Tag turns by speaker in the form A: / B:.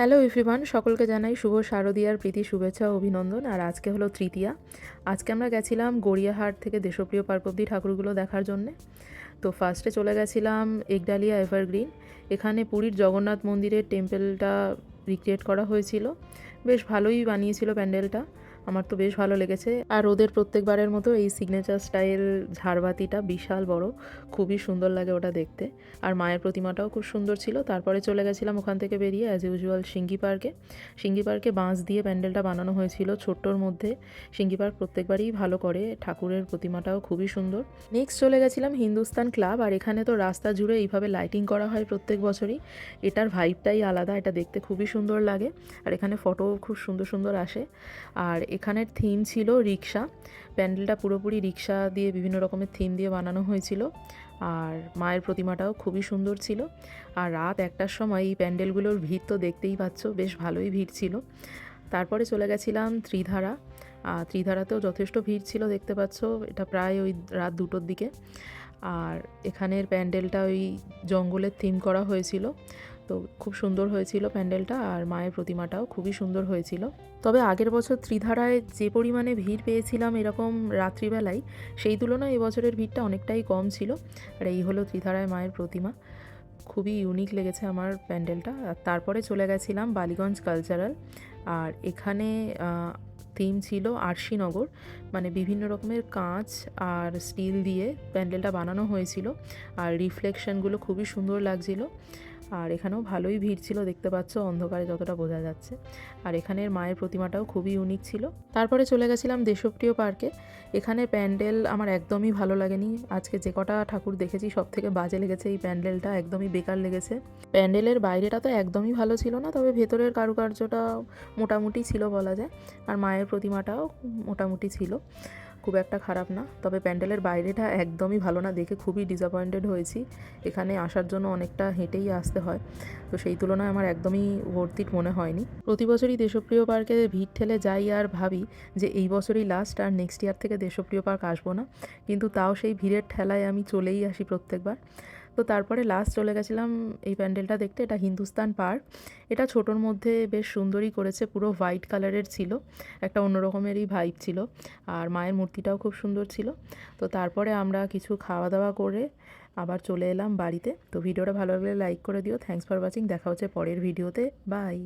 A: Hello everyone, সকলকে জানাই শুভ শারদীয়ার প্রীতি শুভেচ্ছা অভিনন্দন। আর আজকে হলো তৃতীয়া। আজকে আমরা গেছিলাম গড়িয়াহাট থেকে দেশপ্রিয় পার্বতী ঠাকুরগুলো দেখার জন্যে। তো ফার্স্টে চলে গেছিলাম একডালিয়া এভারগ্রিন এখানে পুরীর জগন্নাথ মন্দিরের টেম্পেলটা রিক্রিয়েট করা হয়েছিল। বেশ ভালোই বানিয়েছিল প্যান্ডেলটা। আমার তো বেশ ভালো লেগেছে। আর ওদের প্রত্যেকবারের মতো এই সিগনেচার স্টাইল ঝাড়বাতিটা বিশাল বড়, খুবই সুন্দর লাগে ওটা দেখতে। আর মায়ের প্রতিমাটাও খুব সুন্দর ছিল। তারপরে চলে গেছিলাম ওখান থেকে বেরিয়ে অ্যাজ ইউজুয়াল সিঙ্গি পার্কে সিঙ্গি পার্কে বাঁশ দিয়ে প্যান্ডেলটা বানানো হয়েছিল ছোট্টর মধ্যে। সিঙ্গি পার্ক প্রত্যেকবারই ভালো করে, ঠাকুরের প্রতিমাটাও খুবই সুন্দর। নেক্সট চলে গেছিলাম হিন্দুস্তান ক্লাব আর এখানে তো রাস্তা জুড়ে এইভাবে লাইটিং করা হয় প্রত্যেক বছরই। এটার ভাইবটাই আলাদা, এটা দেখতে খুবই সুন্দর লাগে। আর এখানে ফটো খুব সুন্দর সুন্দর আসে। আর এখানের থিম ছিল রিক্সা প্যান্ডেলটা পুরোপুরি রিক্সা দিয়ে বিভিন্ন রকমের থিম দিয়ে বানানো হয়েছিল। আর মায়ের প্রতিমাটাও খুবই সুন্দর ছিল। আর রাত একটার সময় এই প্যান্ডেলগুলোর ভিড় তো দেখতেই পাচ্ছ, বেশ ভালোই ভিড় ছিল। তারপরে চলে গেছিলাম ত্রিধারা। আর ত্রিধারাতেও যথেষ্ট ভিড় ছিল দেখতে পাচ্ছ, এটা প্রায় ওই রাত দুটোর দিকে। আর এখানের প্যান্ডেলটা ওই জঙ্গলের থিম করা হয়েছিল। তো খুব সুন্দর হয়েছিল প্যান্ডেলটা আর মায়ের প্রতিমাটাও খুবই সুন্দর হয়েছিল। তবে আগের বছর ত্রিধারায় যে পরিমাণে ভিড় পেয়েছিলাম এরকম রাত্রিবেলায়, সেই তুলনায় এবছরের ভিড়টা অনেকটাই কম ছিল। আর এই হলো ত্রিধারায় মায়ের প্রতিমা। খুবই ইউনিক লেগেছে আমার প্যান্ডেলটা। আর তারপরে চলে গেছিলাম বালিগঞ্জ কালচারাল আর এখানে থিম ছিল আরশিনগর মানে বিভিন্ন রকমের কাঁচ আর স্টিল দিয়ে প্যান্ডেলটা বানানো হয়েছিল। আর রিফ্লেকশনগুলো খুবই সুন্দর লাগছিল। আর এখানেও ভালোই ভিড় ছিল, দেখতে পাচ্ছ অন্ধকারে যতটা বোঝা যাচ্ছে। আর এখানের মায়ের প্রতিমাটাও খুবই ইউনিক ছিল। তারপরে চলে গেছিলাম দেশপ্রিয় পার্কে। এখানে প্যান্ডেল আমার একদমই ভালো লাগেনি। আজকে যে কটা ঠাকুর দেখেছি সব থেকে বাজে লেগেছে এই প্যান্ডেলটা, একদমই বেকার লেগেছে। প্যান্ডেলের বাইরেটা তো একদমই ভালো ছিল না, তবে ভেতরের কারুকার্যটা মোটামুটি ছিল বলা যায়। আর মায়ের প্রতিমাটাও মোটামুটি ছিল। খুব একটা খারাপ না। তবে প্যান্ডেলের বাইরেটা একদমই ভালো না। দেখে খুবই ডিসঅ্যাপয়েন্টেড হয়েছি। এখানে আসার জন্য অনেকটা হেঁটেই আসতে হয়। তো সেই তুলনায় আমার একদমই ভর্তিট মনে হয়নি। প্রতি বছরই দেশপ্রিয় পার্কে ভিড় ঠেলে যাই আর ভাবি যে এই বছরই লাস্ট আর নেক্সট ইয়ার থেকে দেশপ্রিয় পার্ক আসব না। কিন্তু তাও সেই ভিড়ের ঠেলায় আমি চলেই আসি প্রত্যেকবার। তো তারপরে লাস্ট চলে গেছিলাম এই প্যান্ডেলটা দেখতে, এটা হিন্দুস্তান পার্ক। এটা ছোটোর মধ্যে বেশ সুন্দরই করেছে, পুরো হোয়াইট কালারের ছিল, একটা অন্য রকমেরই ভাইব ছিল, আর মায়ের মূর্তিটাও খুব সুন্দর ছিল। তো তারপরে আমরা কিছু খাওয়া দাওয়া করে আবার চলে এলাম বাড়িতে। তো ভিডিওটা ভালো লাগলে লাইক করে দিও। থ্যাংকস ফর ওয়াচিং দেখা হচ্ছে পরের ভিডিওতে বাই